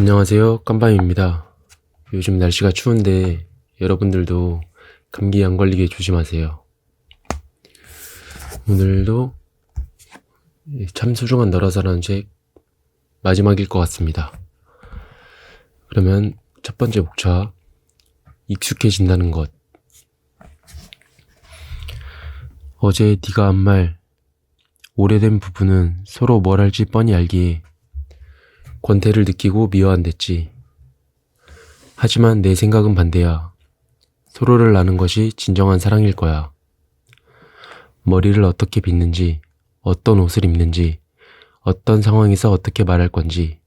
안녕하세요. 깜밤입니다. 요즘 날씨가 추운데 여러분들도 감기 안 걸리게 조심하세요. 오늘도 참 소중한 너라서라는 책 마지막일 것 같습니다. 그러면 첫 번째 목차 익숙해진다는 것. 어제 네가 한 말 오래된 부부는 서로 뭘 할지 뻔히 알기에 권태를 느끼고 미워한댔지. 하지만 내 생각은 반대야. 서로를 아는 것이 진정한 사랑일 거야. 머리를 어떻게 빗는지, 어떤 옷을 입는지, 어떤 상황에서 어떻게 말할 건지,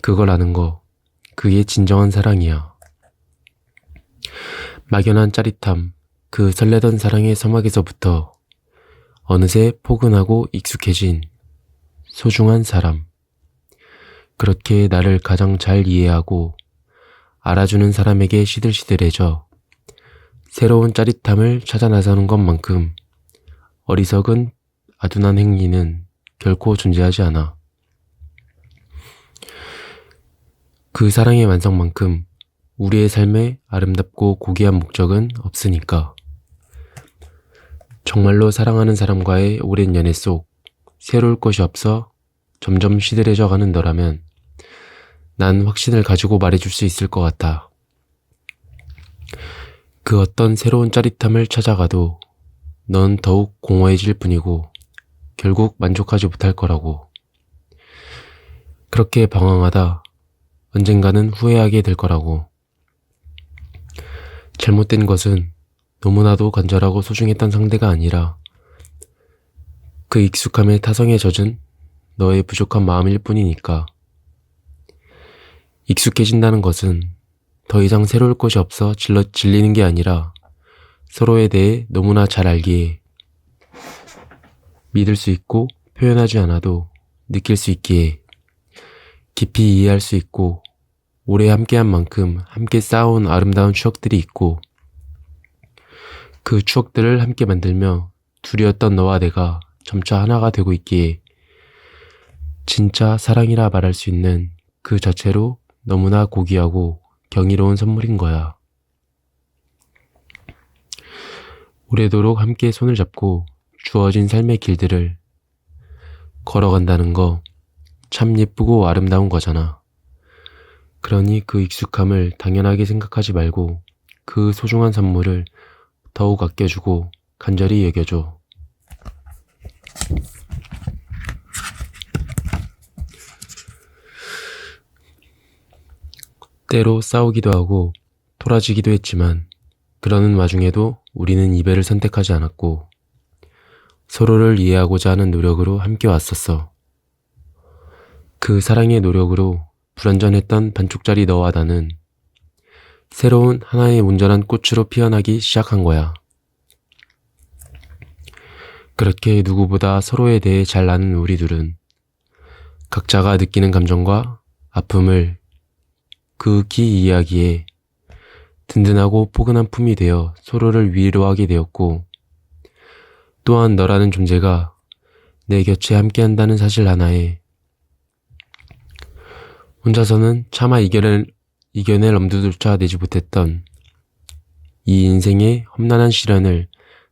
그걸 아는 거, 그게 진정한 사랑이야. 막연한 짜릿함, 그 설레던 사랑의 서막에서부터 어느새 포근하고 익숙해진 소중한 사람. 그렇게 나를 가장 잘 이해하고 알아주는 사람에게 시들시들해져 새로운 짜릿함을 찾아 나서는 것만큼 어리석은 아둔한 행위는 결코 존재하지 않아. 그 사랑의 완성만큼 우리의 삶에 아름답고 고귀한 목적은 없으니까. 정말로 사랑하는 사람과의 오랜 연애 속 새로울 것이 없어 점점 시들해져 가는 너라면 난 확신을 가지고 말해줄 수 있을 것 같아. 그 어떤 새로운 짜릿함을 찾아가도 넌 더욱 공허해질 뿐이고 결국 만족하지 못할 거라고. 그렇게 방황하다 언젠가는 후회하게 될 거라고. 잘못된 것은 너무나도 간절하고 소중했던 상대가 아니라 그 익숙함에 타성에 젖은 너의 부족한 마음일 뿐이니까. 익숙해진다는 것은 더 이상 새로울 것이 없어 질러 질리는 게 아니라 서로에 대해 너무나 잘 알기에 믿을 수 있고 표현하지 않아도 느낄 수 있기에 깊이 이해할 수 있고 오래 함께한 만큼 함께 쌓아온 아름다운 추억들이 있고 그 추억들을 함께 만들며 둘이었던 너와 내가 점차 하나가 되고 있기에 진짜 사랑이라 말할 수 있는 그 자체로 너무나 고귀하고 경이로운 선물인 거야. 오래도록 함께 손을 잡고 주어진 삶의 길들을 걸어간다는 거 참 예쁘고 아름다운 거잖아. 그러니 그 익숙함을 당연하게 생각하지 말고 그 소중한 선물을 더욱 아껴주고 간절히 여겨줘. 때로 싸우기도 하고 토라지기도 했지만 그러는 와중에도 우리는 이별을 선택하지 않았고 서로를 이해하고자 하는 노력으로 함께 왔었어. 그 사랑의 노력으로 불완전했던 반쪽짜리 너와 나는 새로운 하나의 온전한 꽃으로 피어나기 시작한 거야. 그렇게 누구보다 서로에 대해 잘 아는 우리 둘은 각자가 느끼는 감정과 아픔을 그 기 이야기에 든든하고 포근한 품이 되어 서로를 위로하게 되었고 또한 너라는 존재가 내 곁에 함께한다는 사실 하나에 혼자서는 차마 이겨낼, 이겨낼 엄두조차 내지 못했던 이 인생의 험난한 시련을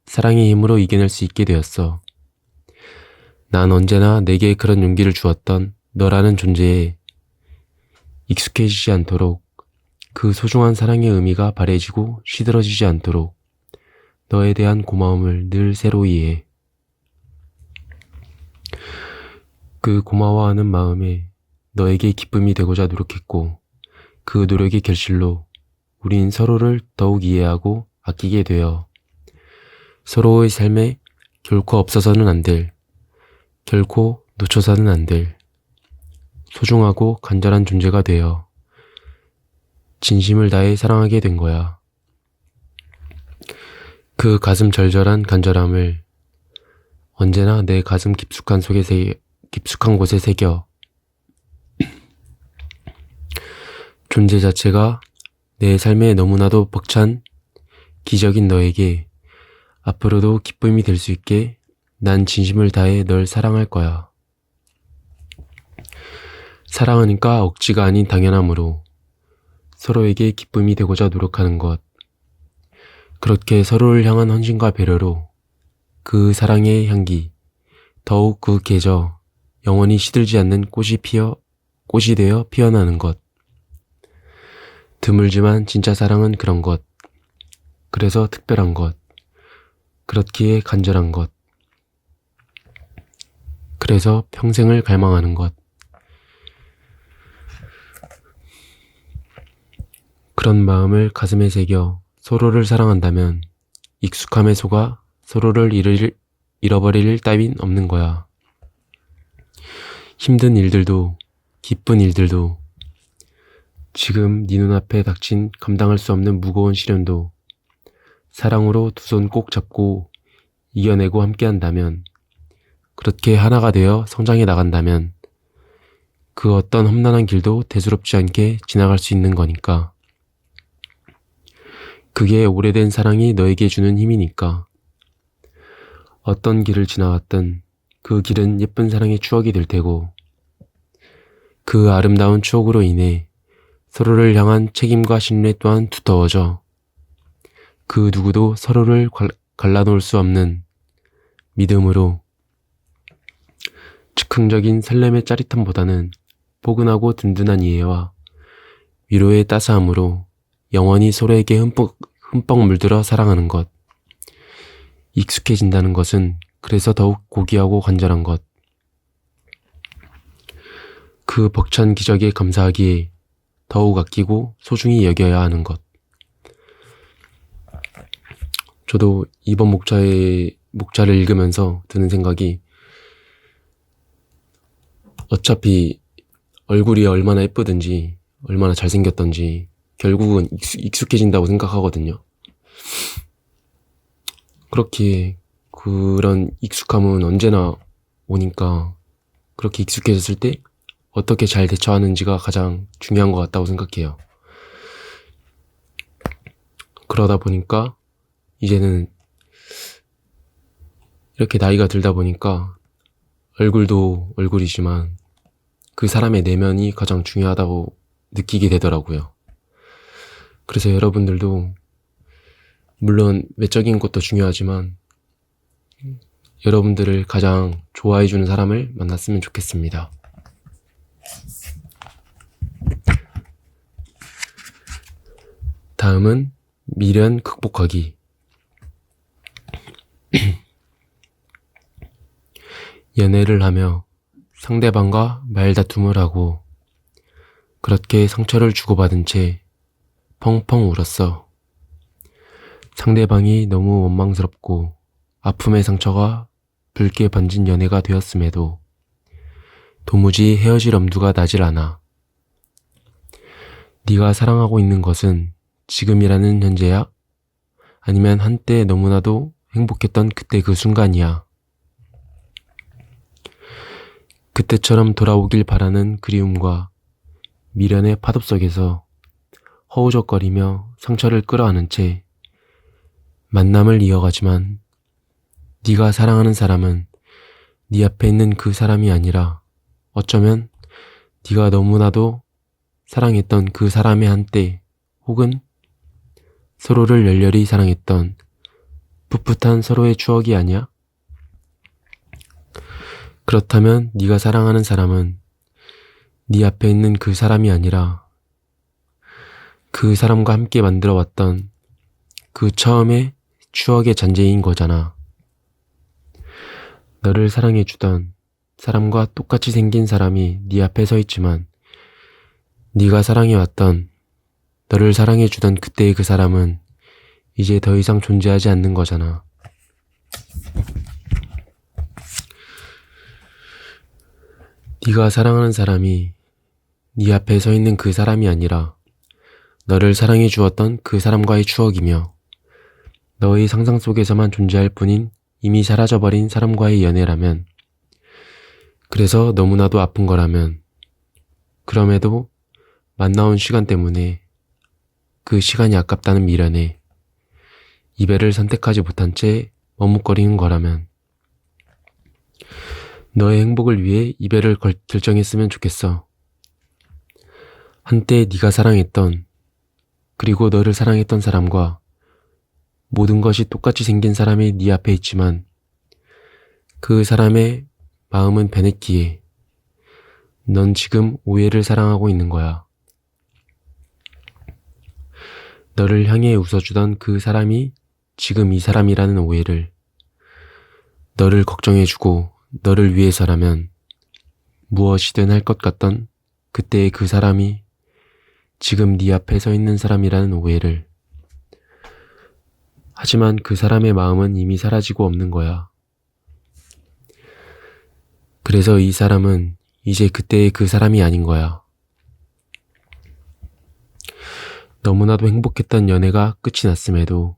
사랑의 힘으로 이겨낼 수 있게 되었어. 난 언제나 내게 그런 용기를 주었던 너라는 존재에 익숙해지지 않도록 그 소중한 사랑의 의미가 바래지고 시들어지지 않도록 너에 대한 고마움을 늘 새로 이 해. 그 고마워하는 마음에 너에게 기쁨이 되고자 노력했고 그 노력의 결실로 우린 서로를 더욱 이해하고 아끼게 되어 서로의 삶에 결코 없어서는 안 될, 결코 놓쳐서는 안 될, 소중하고 간절한 존재가 되어 진심을 다해 사랑하게 된 거야. 그 가슴 절절한 간절함을 언제나 내 가슴 깊숙한 속에 새, 깊숙한 곳에 새겨 존재 자체가 내 삶에 너무나도 벅찬 기적인 너에게 앞으로도 기쁨이 될 수 있게 난 진심을 다해 널 사랑할 거야. 사랑하니까 억지가 아닌 당연함으로 서로에게 기쁨이 되고자 노력하는 것. 그렇게 서로를 향한 헌신과 배려로 그 사랑의 향기, 더욱 그 계저, 영원히 시들지 않는 꽃이 피어, 꽃이 되어 피어나는 것. 드물지만 진짜 사랑은 그런 것. 그래서 특별한 것. 그렇기에 간절한 것. 그래서 평생을 갈망하는 것. 그런 마음을 가슴에 새겨 서로를 사랑한다면 익숙함에 속아 서로를 잃을, 잃어버릴 일 따윈 없는 거야. 힘든 일들도 기쁜 일들도 지금 네 눈앞에 닥친 감당할 수 없는 무거운 시련도 사랑으로 두 손 꼭 잡고 이겨내고 함께한다면 그렇게 하나가 되어 성장해 나간다면 그 어떤 험난한 길도 대수롭지 않게 지나갈 수 있는 거니까. 그게 오래된 사랑이 너에게 주는 힘이니까. 어떤 길을 지나왔든 그 길은 예쁜 사랑의 추억이 될 테고, 그 아름다운 추억으로 인해 서로를 향한 책임과 신뢰 또한 두터워져 그 누구도 서로를 갈- 갈라놓을 수 없는 믿음으로 즉흥적인 설렘의 짜릿함보다는 포근하고 든든한 이해와 위로의 따스함으로 영원히 서로에게 흠뻑, 흠뻑 물들어 사랑하는 것. 익숙해진다는 것은 그래서 더욱 고귀하고 간절한 것. 그 벅찬 기적에 감사하기에 더욱 아끼고 소중히 여겨야 하는 것. 저도 이번 목자의 목자를 읽으면서 드는 생각이 어차피 얼굴이 얼마나 예쁘든지 얼마나 잘생겼던지 결국은 익숙, 익숙해진다고 생각하거든요. 그렇기에 그런 익숙함은 언제나 오니까 그렇게 익숙해졌을 때 어떻게 잘 대처하는지가 가장 중요한 것 같다고 생각해요. 그러다 보니까 이제는 이렇게 나이가 들다 보니까 얼굴도 얼굴이지만 그 사람의 내면이 가장 중요하다고 느끼게 되더라고요. 그래서 여러분들도 물론 외적인 것도 중요하지만 여러분들을 가장 좋아해 주는 사람을 만났으면 좋겠습니다. 다음은 미련 극복하기. 연애를 하며 상대방과 말다툼을 하고 그렇게 상처를 주고받은 채 펑펑 울었어. 상대방이 너무 원망스럽고 아픔의 상처가 붉게 번진 연애가 되었음에도 도무지 헤어질 엄두가 나질 않아. 네가 사랑하고 있는 것은 지금이라는 현재야? 아니면 한때 너무나도 행복했던 그때 그 순간이야? 그때처럼 돌아오길 바라는 그리움과 미련의 파도 속에서 허우적거리며 상처를 끌어안은 채 만남을 이어가지만 네가 사랑하는 사람은 네 앞에 있는 그 사람이 아니라 어쩌면 네가 너무나도 사랑했던 그 사람의 한때 혹은 서로를 열렬히 사랑했던 풋풋한 서로의 추억이 아니야? 그렇다면 네가 사랑하는 사람은 네 앞에 있는 그 사람이 아니라 그 사람과 함께 만들어 왔던 그 처음의 추억의 잔재인 거잖아. 너를 사랑해 주던 사람과 똑같이 생긴 사람이 네 앞에 서 있지만 네가 사랑해 왔던 너를 사랑해 주던 그때의 그 사람은 이제 더 이상 존재하지 않는 거잖아. 네가 사랑하는 사람이 네 앞에 서 있는 그 사람이 아니라 너를 사랑해 주었던 그 사람과의 추억이며 너의 상상 속에서만 존재할 뿐인 이미 사라져버린 사람과의 연애라면 그래서 너무나도 아픈 거라면 그럼에도 만나온 시간 때문에 그 시간이 아깝다는 미련에 이별을 선택하지 못한 채 머뭇거리는 거라면 너의 행복을 위해 이별을 걸- 결정했으면 좋겠어. 한때 네가 사랑했던 그리고 너를 사랑했던 사람과 모든 것이 똑같이 생긴 사람이 네 앞에 있지만 그 사람의 마음은 변했기에 넌 지금 오해를 사랑하고 있는 거야. 너를 향해 웃어주던 그 사람이 지금 이 사람이라는 오해를 너를 걱정해주고 너를 위해서라면 무엇이든 할 것 같던 그때의 그 사람이 지금 네 앞에 서 있는 사람이라는 오해를 하지만 그 사람의 마음은 이미 사라지고 없는 거야. 그래서 이 사람은 이제 그때의 그 사람이 아닌 거야. 너무나도 행복했던 연애가 끝이 났음에도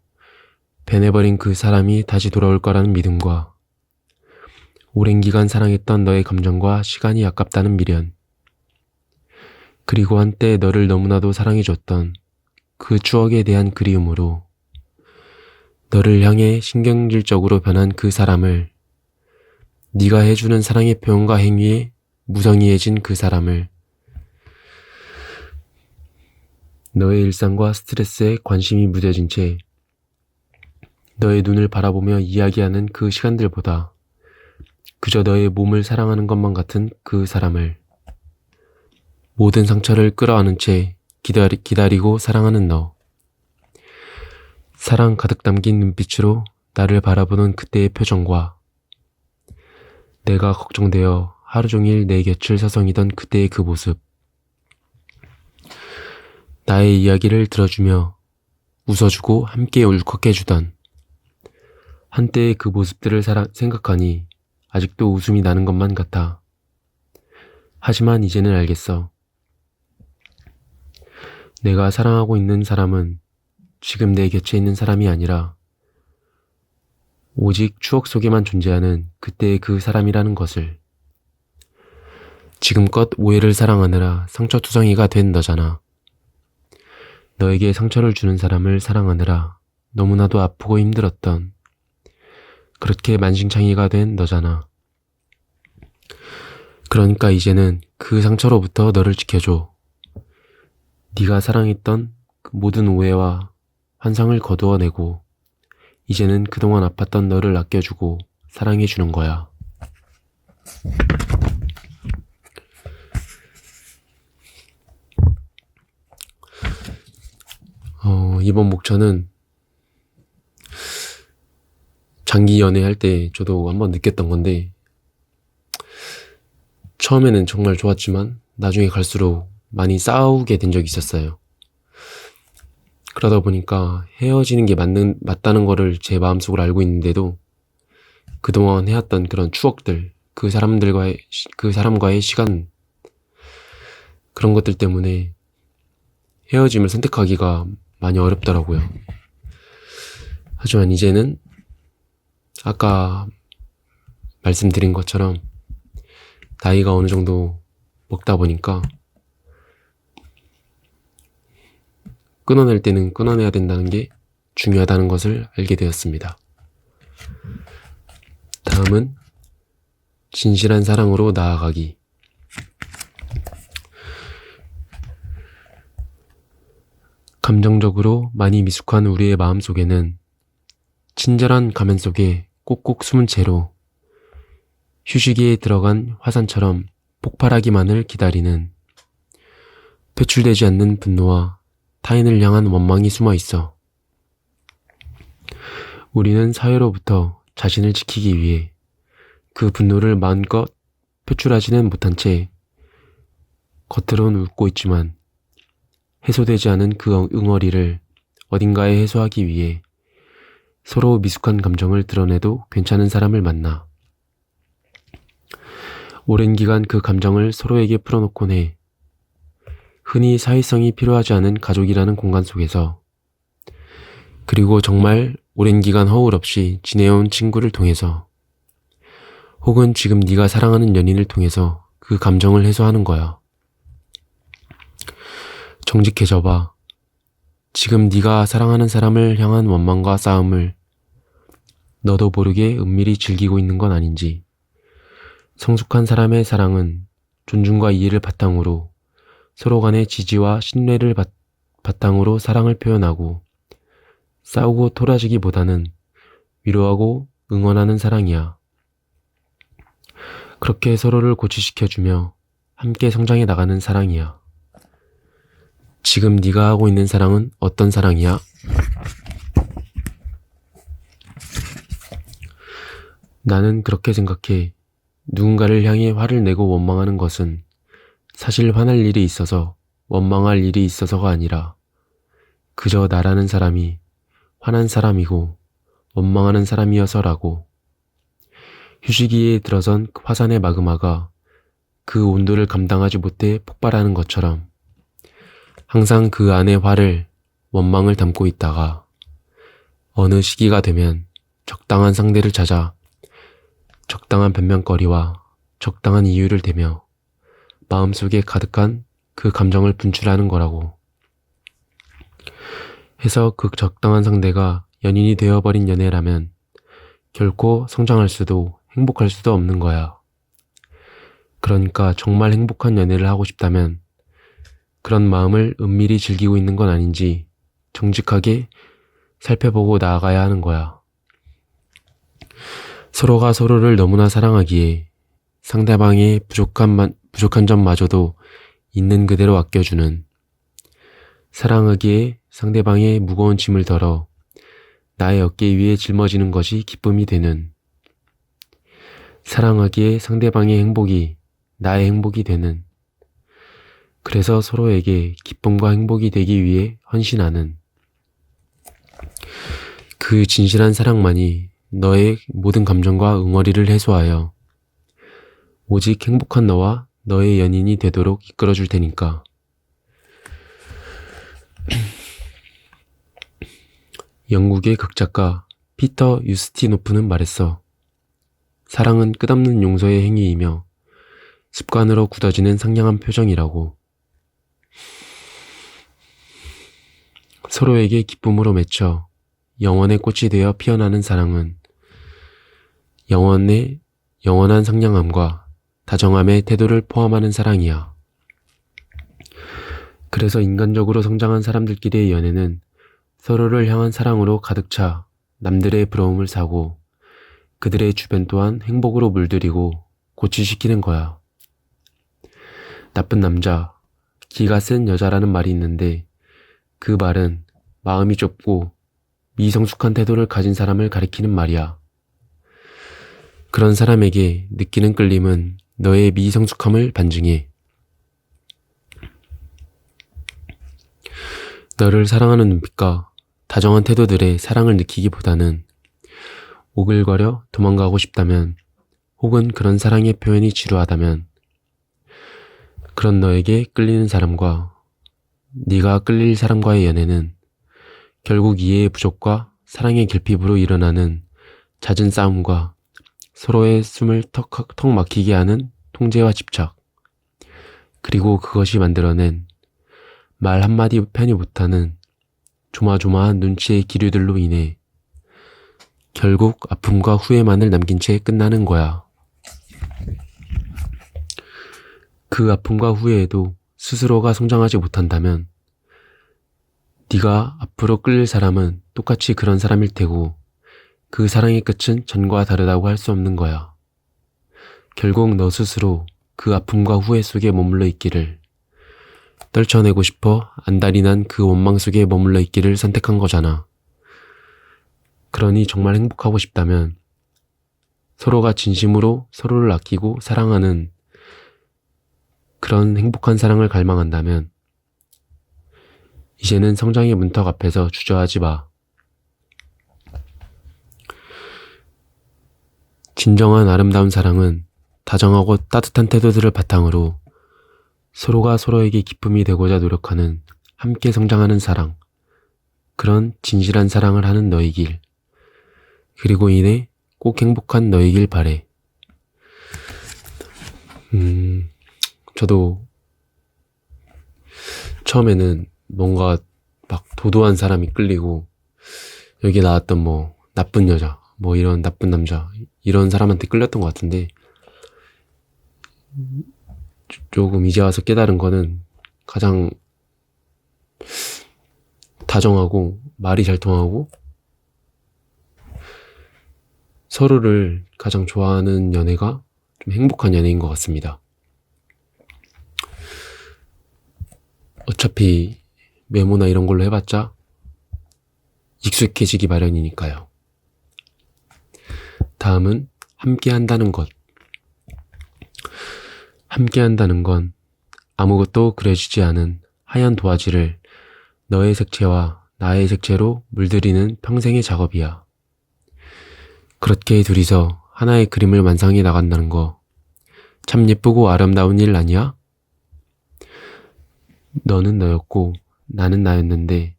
변해버린 그 사람이 다시 돌아올 거라는 믿음과 오랜 기간 사랑했던 너의 감정과 시간이 아깝다는 미련, 그리고 한때 너를 너무나도 사랑해줬던 그 추억에 대한 그리움으로 너를 향해 신경질적으로 변한 그 사람을 네가 해주는 사랑의 표현과 행위에 무성의해진 그 사람을 너의 일상과 스트레스에 관심이 무뎌진 채 너의 눈을 바라보며 이야기하는 그 시간들보다 그저 너의 몸을 사랑하는 것만 같은 그 사람을 모든 상처를 끌어안은 채 기다리, 기다리고 사랑하는 너. 사랑 가득 담긴 눈빛으로 나를 바라보는 그때의 표정과 내가 걱정되어 하루 종일 내 곁을 서성이던 그때의 그 모습. 나의 이야기를 들어주며 웃어주고 함께 울컥해주던 한때의 그 모습들을 사라, 생각하니 아직도 웃음이 나는 것만 같아. 하지만 이제는 알겠어. 내가 사랑하고 있는 사람은 지금 내 곁에 있는 사람이 아니라 오직 추억 속에만 존재하는 그때의 그 사람이라는 것을. 지금껏 오해를 사랑하느라 상처투성이가 된 너잖아. 너에게 상처를 주는 사람을 사랑하느라 너무나도 아프고 힘들었던 그렇게 만신창이가 된 너잖아. 그러니까 이제는 그 상처로부터 너를 지켜줘. 네가 사랑했던 그 모든 오해와 환상을 거두어내고 이제는 그동안 아팠던 너를 아껴주고 사랑해주는 거야. 어, 이번 목차는 장기 연애할 때 저도 한번 느꼈던 건데 처음에는 정말 좋았지만 나중에 갈수록 많이 싸우게 된 적이 있었어요. 그러다 보니까 헤어지는 게 맞는, 맞다는 거를 제 마음속으로 알고 있는데도 그동안 해왔던 그런 추억들, 그 사람들과의, 그 사람과의 시간, 그런 것들 때문에 헤어짐을 선택하기가 많이 어렵더라고요. 하지만 이제는 아까 말씀드린 것처럼 나이가 어느 정도 먹다 보니까 끊어낼 때는 끊어내야 된다는 게 중요하다는 것을 알게 되었습니다. 다음은 진실한 사랑으로 나아가기. 감정적으로 많이 미숙한 우리의 마음 속에는 친절한 가면 속에 꼭꼭 숨은 채로 휴식기에 들어간 화산처럼 폭발하기만을 기다리는 배출되지 않는 분노와 타인을 향한 원망이 숨어 있어. 우리는 사회로부터 자신을 지키기 위해 그 분노를 마음껏 표출하지는 못한 채 겉으로는 웃고 있지만 해소되지 않은 그 응어리를 어딘가에 해소하기 위해 서로 미숙한 감정을 드러내도 괜찮은 사람을 만나. 오랜 기간 그 감정을 서로에게 풀어놓곤 해 흔히 사회성이 필요하지 않은 가족이라는 공간 속에서 그리고 정말 오랜 기간 허울 없이 지내온 친구를 통해서 혹은 지금 네가 사랑하는 연인을 통해서 그 감정을 해소하는 거야. 정직해져 봐. 지금 네가 사랑하는 사람을 향한 원망과 싸움을 너도 모르게 은밀히 즐기고 있는 건 아닌지. 성숙한 사람의 사랑은 존중과 이해를 바탕으로 서로 간의 지지와 신뢰를 바, 바탕으로 사랑을 표현하고 싸우고 토라지기보다는 위로하고 응원하는 사랑이야. 그렇게 서로를 고치시켜주며 함께 성장해 나가는 사랑이야. 지금 네가 하고 있는 사랑은 어떤 사랑이야? 나는 그렇게 생각해. 누군가를 향해 화를 내고 원망하는 것은 사실 화날 일이 있어서 원망할 일이 있어서가 아니라 그저 나라는 사람이 화난 사람이고 원망하는 사람이어서라고. 휴식기에 들어선 화산의 마그마가 그 온도를 감당하지 못해 폭발하는 것처럼 항상 그 안에 화를, 원망을 담고 있다가 어느 시기가 되면 적당한 상대를 찾아 적당한 변명거리와 적당한 이유를 대며 마음속에 가득한 그 감정을 분출하는 거라고. 해서 그 적당한 상대가 연인이 되어버린 연애라면 결코 성장할 수도 행복할 수도 없는 거야. 그러니까 정말 행복한 연애를 하고 싶다면 그런 마음을 은밀히 즐기고 있는 건 아닌지 정직하게 살펴보고 나아가야 하는 거야. 서로가 서로를 너무나 사랑하기에 상대방의 부족한, 부족한 점마저도 있는 그대로 아껴주는 사랑하기에 상대방의 무거운 짐을 덜어 나의 어깨 위에 짊어지는 것이 기쁨이 되는 사랑하기에 상대방의 행복이 나의 행복이 되는 그래서 서로에게 기쁨과 행복이 되기 위해 헌신하는 그 진실한 사랑만이 너의 모든 감정과 응어리를 해소하여 오직 행복한 너와 너의 연인이 되도록 이끌어 줄 테니까. 영국의 극작가 피터 유스티노프는 말했어. 사랑은 끝없는 용서의 행위이며 습관으로 굳어지는 상냥한 표정이라고. 서로에게 기쁨으로 맺혀 영원의 꽃이 되어 피어나는 사랑은 영원의 영원한 상냥함과 다정함의 태도를 포함하는 사랑이야. 그래서 인간적으로 성장한 사람들끼리의 연애는 서로를 향한 사랑으로 가득 차 남들의 부러움을 사고 그들의 주변 또한 행복으로 물들이고 고치시키는 거야. 나쁜 남자, 기가 센 여자라는 말이 있는데 그 말은 마음이 좁고 미성숙한 태도를 가진 사람을 가리키는 말이야. 그런 사람에게 느끼는 끌림은 너의 미성숙함을 반증해. 너를 사랑하는 눈빛과 다정한 태도들의 사랑을 느끼기보다는 오글거려 도망가고 싶다면 혹은 그런 사랑의 표현이 지루하다면 그런 너에게 끌리는 사람과 네가 끌릴 사람과의 연애는 결국 이해의 부족과 사랑의 결핍으로 일어나는 잦은 싸움과 서로의 숨을 턱, 턱 막히게 하는 통제와 집착, 그리고 그것이 만들어낸 말 한마디 편히 못하는 조마조마한 눈치의 기류들로 인해 결국 아픔과 후회만을 남긴 채 끝나는 거야. 그 아픔과 후회에도 스스로가 성장하지 못한다면 네가 앞으로 끌릴 사람은 똑같이 그런 사람일 테고 그 사랑의 끝은 전과 다르다고 할 수 없는 거야. 결국 너 스스로 그 아픔과 후회 속에 머물러 있기를 떨쳐내고 싶어 안달이 난 그 원망 속에 머물러 있기를 선택한 거잖아. 그러니 정말 행복하고 싶다면 서로가 진심으로 서로를 아끼고 사랑하는 그런 행복한 사랑을 갈망한다면 이제는 성장의 문턱 앞에서 주저하지 마. 진정한 아름다운 사랑은 다정하고 따뜻한 태도들을 바탕으로 서로가 서로에게 기쁨이 되고자 노력하는 함께 성장하는 사랑, 그런 진실한 사랑을 하는 너이길, 그리고 이내 꼭 행복한 너이길 바래. 음, 저도 처음에는 뭔가 막 도도한 사람이 끌리고 여기 나왔던 뭐 나쁜 여자, 뭐 이런 나쁜 남자 이런 사람한테 끌렸던 것 같은데 조금 이제 와서 깨달은 거는 가장 다정하고 말이 잘 통하고 서로를 가장 좋아하는 연애가 좀 행복한 연애인 것 같습니다. 어차피 메모나 이런 걸로 해봤자 익숙해지기 마련이니까요. 다음은 함께 한다는 것. 함께 한다는 건 아무것도 그려지지 않은 하얀 도화지를 너의 색채와 나의 색채로 물들이는 평생의 작업이야. 그렇게 둘이서 하나의 그림을 완성해 나간다는 거 참 예쁘고 아름다운 일 아니야? 너는 너였고 나는 나였는데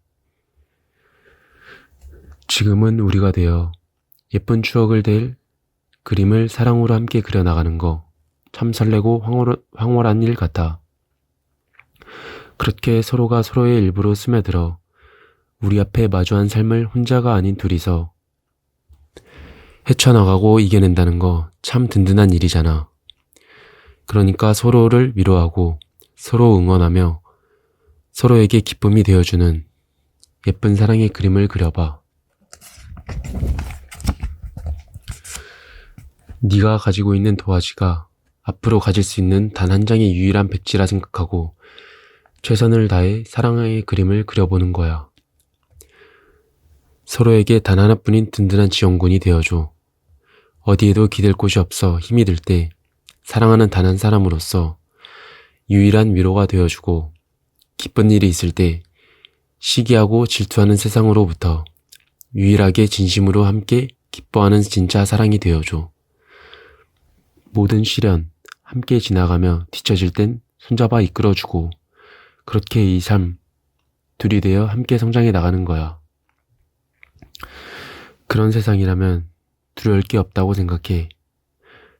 지금은 우리가 되어 예쁜 추억을 댈 그림을 사랑으로 함께 그려나가는 거 참 설레고 황홀, 황홀한 일 같아. 그렇게 서로가 서로의 일부로 스며들어 우리 앞에 마주한 삶을 혼자가 아닌 둘이서 헤쳐나가고 이겨낸다는 거 참 든든한 일이잖아. 그러니까 서로를 위로하고 서로 응원하며 서로에게 기쁨이 되어주는 예쁜 사랑의 그림을 그려봐. 네가 가지고 있는 도화지가 앞으로 가질 수 있는 단 한 장의 유일한 백지라 생각하고 최선을 다해 사랑의 그림을 그려보는 거야. 서로에게 단 하나뿐인 든든한 지원군이 되어줘. 어디에도 기댈 곳이 없어 힘이 들 때 사랑하는 단 한 사람으로서 유일한 위로가 되어주고 기쁜 일이 있을 때 시기하고 질투하는 세상으로부터 유일하게 진심으로 함께 기뻐하는 진짜 사랑이 되어줘. 모든 시련 함께 지나가며 뒤처질 땐 손잡아 이끌어주고 그렇게 이 삶 둘이 되어 함께 성장해 나가는 거야. 그런 세상이라면 두려울 게 없다고 생각해.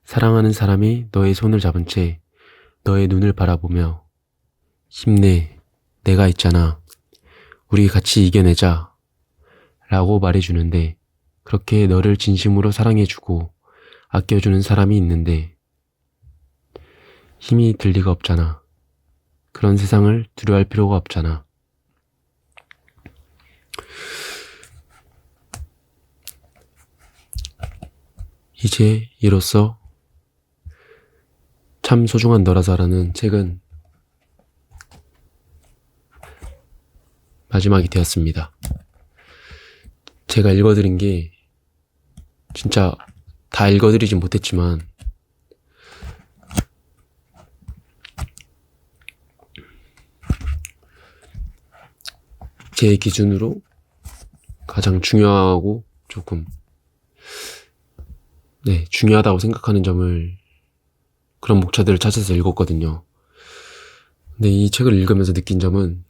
사랑하는 사람이 너의 손을 잡은 채 너의 눈을 바라보며 힘내, 내가 있잖아. 우리 같이 이겨내자. 라고 말해주는데 그렇게 너를 진심으로 사랑해주고 아껴주는 사람이 있는데 힘이 들 리가 없잖아. 그런 세상을 두려워할 필요가 없잖아. 이제 이로써 참 소중한 너라서라는 책은 마지막이 되었습니다. 제가 읽어드린 게 진짜 다 읽어드리진 못했지만 제 기준으로 가장 중요하고 조금 네, 중요하다고 생각하는 점을 그런 목차들을 찾아서 읽었거든요. 근데 이 책을 읽으면서 느낀 점은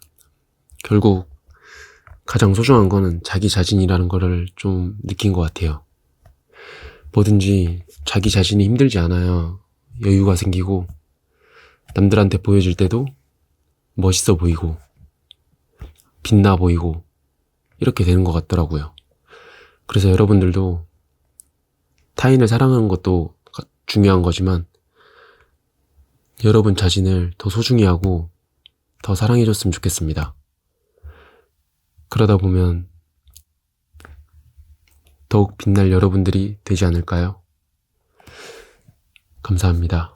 결국 가장 소중한 거는 자기 자신이라는 거를 좀 느낀 것 같아요. 뭐든지 자기 자신이 힘들지 않아야 여유가 생기고 남들한테 보여줄 때도 멋있어 보이고 빛나 보이고 이렇게 되는 것 같더라고요. 그래서 여러분들도 타인을 사랑하는 것도 가- 중요한 거지만 여러분 자신을 더 소중히 하고 더 사랑해줬으면 좋겠습니다. 그러다 보면 더욱 빛날 여러분들이 되지 않을까요? 감사합니다.